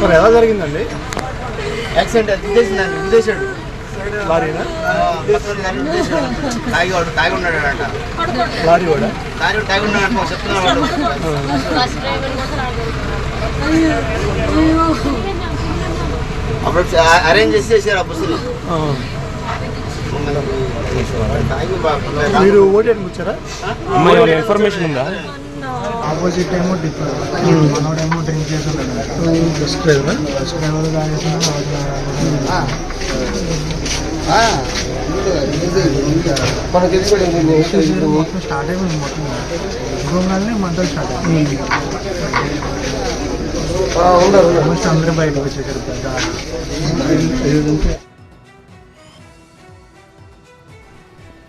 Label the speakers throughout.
Speaker 1: మరి ఎలా జరిగిందండి?
Speaker 2: యాక్సిడెంట్ అది గుద్దేసిందండి గుద్దేశాడు.
Speaker 1: లారీనా?
Speaker 2: తాగి వాడు తాగి ఉన్నాడు అంట
Speaker 1: లారీ కూడా
Speaker 2: తాగి తాగి ఉన్నాడు అంట చెప్తున్నాడు అప్పుడు అరేంజ్ చేసి చేశారు ఆ బస్సుని.
Speaker 1: ఆ.
Speaker 2: తాగి బా-
Speaker 1: మీరు ఓటేయడానికి వచ్చారా
Speaker 3: ఇన్ఫర్మేషన్ ఉందా?
Speaker 4: ఆపోజిట్ ఏమో డిఫర్ మనోడేమో డ్రింక్ చేసి ఉన్నాడు
Speaker 1: బస్ డ్రైవరా
Speaker 4: బస్ డ్రైవర్ తాగేసిన
Speaker 2: మనకు తెలిసి
Speaker 4: మొత్తం స్టార్ట్ అయిపోయింది మొత్తం. ఇంకోగానే మంటలు స్టార్ట్ ఆల్మోస్ట్ అందరూ బయటకు వచ్చేసారు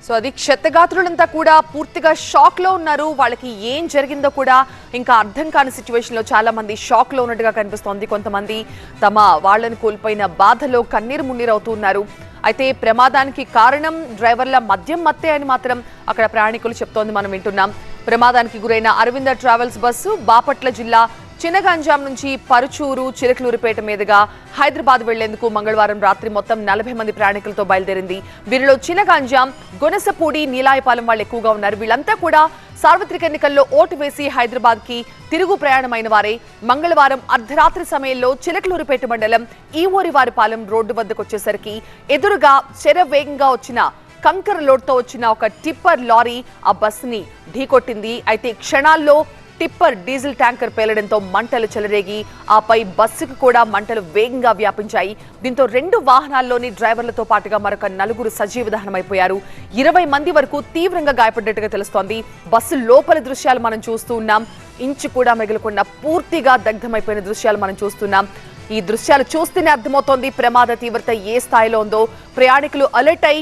Speaker 5: సో అది క్షతగాత్రులంతా కూడా పూర్తిగా షాక్లో ఉన్నారు. వాళ్ళకి ఏం జరిగిందో కూడా ఇంకా అర్థం కాని సిచ్యువేషన్లో చాలా మంది షాక్లో ఉన్నట్టుగా కనిపిస్తోంది. కొంతమంది తమ వాళ్ళని కోల్పోయిన బాధలో కన్నీరు మున్నీరు అవుతున్నారు అయితే ప్రమాదానికి కారణం డ్రైవర్ల మద్యం మత్తే అని మాత్రం అక్కడ ప్రయాణికులు చెప్తోంది. మనం వింటున్నాం. ప్రమాదానికి గురైన అరవింద ట్రావెల్స్ బస్సు బాపట్ల జిల్లా చినగంజాం నుంచి పరుచూరు చిలకలూరిపేట మీదుగా హైదరాబాద్ వెళ్ళేందుకు మంగళవారం రాత్రి మొత్తం నలభై మంది ప్రయాణికులతో బయలుదేరింది. వీరిలో చినగంజాం గొనసపూడి నీలాయపాలెం వాళ్ళు ఎక్కువగా ఉన్నారు. వీళ్ళంతా కూడా సార్వత్రిక ఎన్నికల్లో ఓటు వేసి హైదరాబాద్కి తిరుగు ప్రయాణమైన వారే. మంగళవారం అర్ధరాత్రి సమయంలో చిలకలూరిపేట మండలం ఈవోరివారిపాలెం రోడ్డు వద్దకు వచ్చేసరికి ఎదురుగా శరవేగంగా వచ్చిన కంకర లోడ్తో వచ్చిన ఒక టిప్పర్ లారీ ఆ బస్సుని ఢీకొట్టింది. అయితే క్షణాల్లో టిప్పర్ డీజిల్ ట్యాంకర్ పేలడంతో మంటలు చెలరేగి ఆపై బస్సుకు కూడా మంటలు వేగంగా వ్యాపించాయి. దీంతో రెండు వాహనాల్లోని డ్రైవర్లతో పాటుగా మరొక నలుగురు సజీవ దహనమైపోయారు. ఇరవై మంది వరకు తీవ్రంగా గాయపడ్డట్టుగా తెలుస్తోంది. బస్సు లోపల దృశ్యాలు మనం చూస్తూ ఉన్నాం. ఇంచు కూడా మిగలకుండా పూర్తిగా దగ్ధమైపోయిన దృశ్యాలు మనం చూస్తున్నాం. ఈ దృశ్యాలు చూస్తేనే అర్థమవుతోంది ప్రమాద తీవ్రత ఏ స్థాయిలో ఉందో. ప్రయాణికులు అలర్ట్ అయి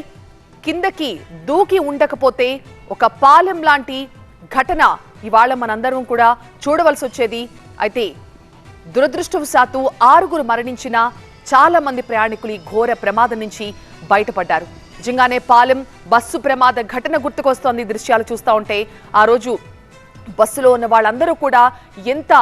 Speaker 5: కిందకి దూకి ఉండకపోతే ఒక పాలెం లాంటి ఘటన ఇవాళ మనందరం కూడా చూడవలసి వచ్చేది అయితే దురదృష్టవశాత్తు ఆరుగురు మరణించిన చాలా మంది ప్రయాణికులు ఈ ఘోర ప్రమాదం నుంచి బయటపడ్డారు. నిజంగానే పాలెం బస్సు ప్రమాద ఘటన గుర్తుకొస్తోంది దృశ్యాలు చూస్తూ ఉంటే. ఆ రోజు బస్సులో ఉన్న వాళ్ళందరూ కూడా ఎంత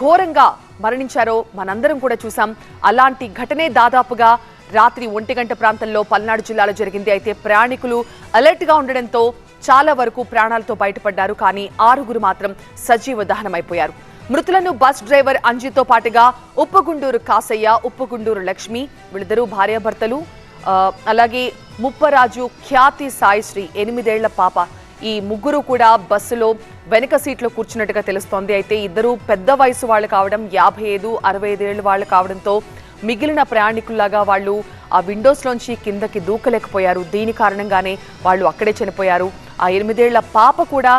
Speaker 5: ఘోరంగా మరణించారో మనందరం కూడా చూసాం అలాంటి ఘటనే దాదాపుగా రాత్రి ఒంటి గంట ప్రాంతంలో పల్నాడు జిల్లాలో జరిగింది. అయితే ప్రయాణికులు అలర్ట్గా ఉండడంతో చాలా వరకు ప్రాణాలతో బయటపడ్డారు కానీ ఆరుగురు మాత్రం సజీవ దహనమైపోయారు. మృతులను బస్ డ్రైవర్ అంజీతో పాటుగా ఉప్పగుండూరు కాసయ్య ఉప్పగుండూరు లక్ష్మి వీళ్ళిద్దరూ భార్యాభర్తలు. అలాగే ముప్పరాజు ఖ్యాతి సాయిశ్రీ ఎనిమిదేళ్ళ పాప. ఈ ముగ్గురు కూడా బస్సులో వెనక సీట్లో కూర్చున్నట్టుగా తెలుస్తోంది. అయితే ఇద్దరు పెద్ద వయసు వాళ్ళు కావడం యాభై ఐదు అరవై ఐదేళ్ళు వాళ్ళు కావడంతో మిగిలిన ప్రయాణికుల్లాగా వాళ్ళు ఆ విండోస్లోంచి కిందకి దూకలేకపోయారు. దీని కారణంగానే వాళ్ళు అక్కడే చనిపోయారు. ఆ ఎనిమిదేళ్ళ పాప కూడా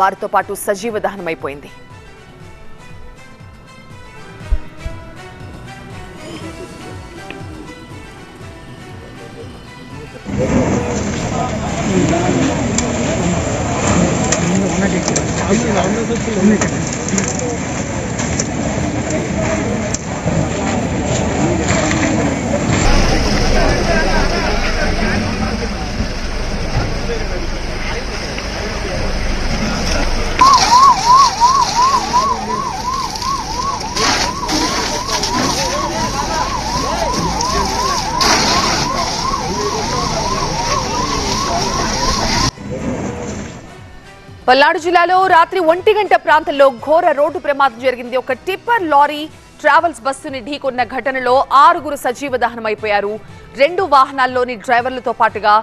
Speaker 5: వారితో పాటు సజీవ దహనమైపోయింది. పల్నాడు జిల్లాలో రాత్రి ఒంటి గంట ప్రాంతంలో ఘోర రోడ్డు ప్రమాదం జరిగింది. ఒక టిప్పర్ లారీ ట్రావెల్స్ బస్సుని ఢీకొన్న ఘటనలో ఆరుగురు సజీవ దహనమైపోయారు. రెండు వాహనాల్లోని డ్రైవర్లతో పాటుగా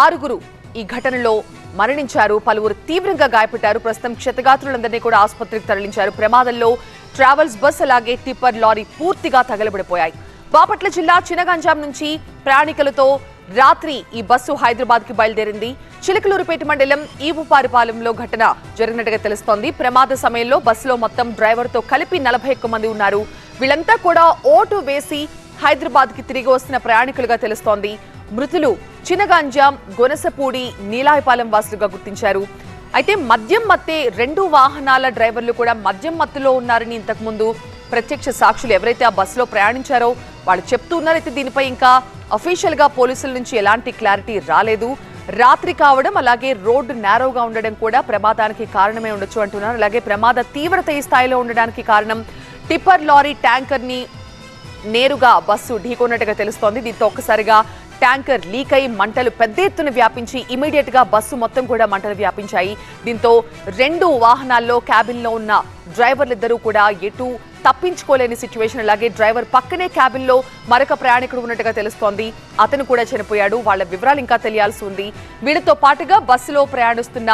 Speaker 5: ఆరుగురు ఈ ఘటనలో మరణించారు. పలువురు తీవ్రంగా గాయపడ్డారు. ప్రస్తుతం క్షతగాత్రులందరినీ కూడా ఆసుపత్రికి తరలించారు. ప్రమాదంలో ట్రావెల్స్ బస్ అలాగే టిప్పర్ లారీ పూర్తిగా తగలబడిపోయాయి. బాపట్ల జిల్లా చినగంజాం నుంచి ప్రయాణికులతో రాత్రి ఈ బస్సు హైదరాబాద్కి బయలుదేరింది. చిలకలూరుపేట మండలం ఈవుపారిపాలెంలో ఘటన జరిగినట్టుగా తెలుస్తోంది. ప్రమాద సమయంలో బస్సులో మొత్తం డ్రైవర్తో కలిపి నలభై మంది ఉన్నారు. వీళ్ళంతా కూడా ఓటు వేసి హైదరాబాద్కి తిరిగి వస్తున్న ప్రయాణికులుగా తెలుస్తోంది. మృతులు చినగాంజాం గొనసపూడి నీలాయపాలెం వాసులుగా గుర్తించారు. అయితే మద్యం మత్తే రెండు వాహనాల డ్రైవర్లు కూడా మద్యం మత్తులో ఉన్నారని ఇంతకుముందు ప్రత్యక్ష సాక్షులు ఎవరైతే ఆ బస్సులో ప్రయాణించారో వాళ్ళు చెప్తూ అయితే దీనిపై ఇంకా అఫీషియల్గా పోలీసుల నుంచి ఎలాంటి క్లారిటీ రాలేదు. రాత్రి కావడం అలాగే రోడ్డు నేరోగా ఉండడం కూడా ప్రమాదానికి కారణమే ఉండొచ్చు అంటున్నారు. అలాగే ప్రమాద తీవ్రత ఈ స్థాయిలో ఉండడానికి కారణం టిప్పర్ లారీ ట్యాంకర్ని నేరుగా బస్సు ఢీకొన్నట్టుగా తెలుస్తోంది. దీంతో ఒక్కసారిగా ట్యాంకర్ లీక్ అయి మంటలు పెద్ద ఎత్తున వ్యాపించి ఇమీడియట్గా బస్సు మొత్తం కూడా మంటలు వ్యాపించాయి. దీంతో రెండు వాహనాల్లో క్యాబిన్లో ఉన్న డ్రైవర్లిద్దరూ కూడా ఎటు తప్పించుకోలేని సిచ్యువేషన్ అలాగే డ్రైవర్ పక్కనే క్యాబిన్లో మరొక ప్రయాణికుడు ఉన్నట్టుగా తెలుస్తోంది. అతను కూడా చనిపోయాడు. వాళ్ళ వివరాలు ఇంకా తెలియాల్సి ఉంది. వీళ్ళతో పాటుగా బస్సులో ప్రయాణిస్తున్న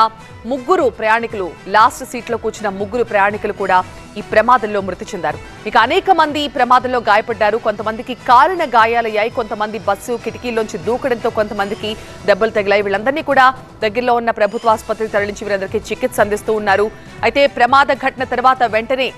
Speaker 5: ముగ్గురు ప్రయాణికులు లాస్ట్ సీట్లో కూర్చున్న ముగ్గురు ప్రయాణికులు కూడా ఈ ప్రమాదంలో మృతి చెందారు. ఇక అనేక మంది ఈ ప్రమాదంలో గాయపడ్డారు. కొంతమందికి కాలిన గాయాలయ్యాయి. కొంతమంది బస్సు కిటికీలోంచి దూకడంతో కొంతమందికి దెబ్బలు తగిలాయి. వీళ్ళందరినీ కూడా దగ్గరలో ఉన్న ప్రభుత్వ ఆసుపత్రికి తరలించి వీరందరికీ చికిత్స అందిస్తూ ఉన్నారు. అయితే ప్రమాద ఘటన తర్వాత వెంటనే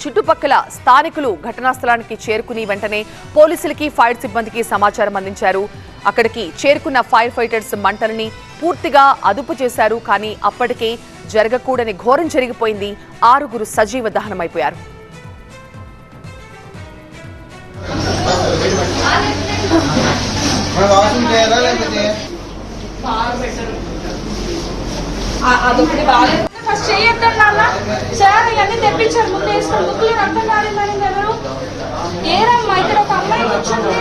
Speaker 5: చుట్టుపక్కల స్థానికులు ఘటనా స్థలానికి చేరుకుని వెంటనే పోలీసులకి ఫైర్ సిబ్బందికి సమాచారం అందించారు. అక్కడికి చేరుకున్న ఫైర్ ఫైటర్స్ మంటలని పూర్తిగా అదుపు చేశారు. కానీ అప్పటికే జరగకూడని ఘోరం జరిగిపోయింది. ఆరుగురు సజీవ దహనమైపోయారు.
Speaker 2: మన వాసన
Speaker 6: అరెస్ట్ చేయొద్దని నాన్న. సార్ ఇవన్నీ తెప్పించారు. ముందు వేసుకొని బుక్లు అర్థం కాలేదని ఏరమ్మా ఇక్కడ ఒక అమ్మాయి వచ్చింది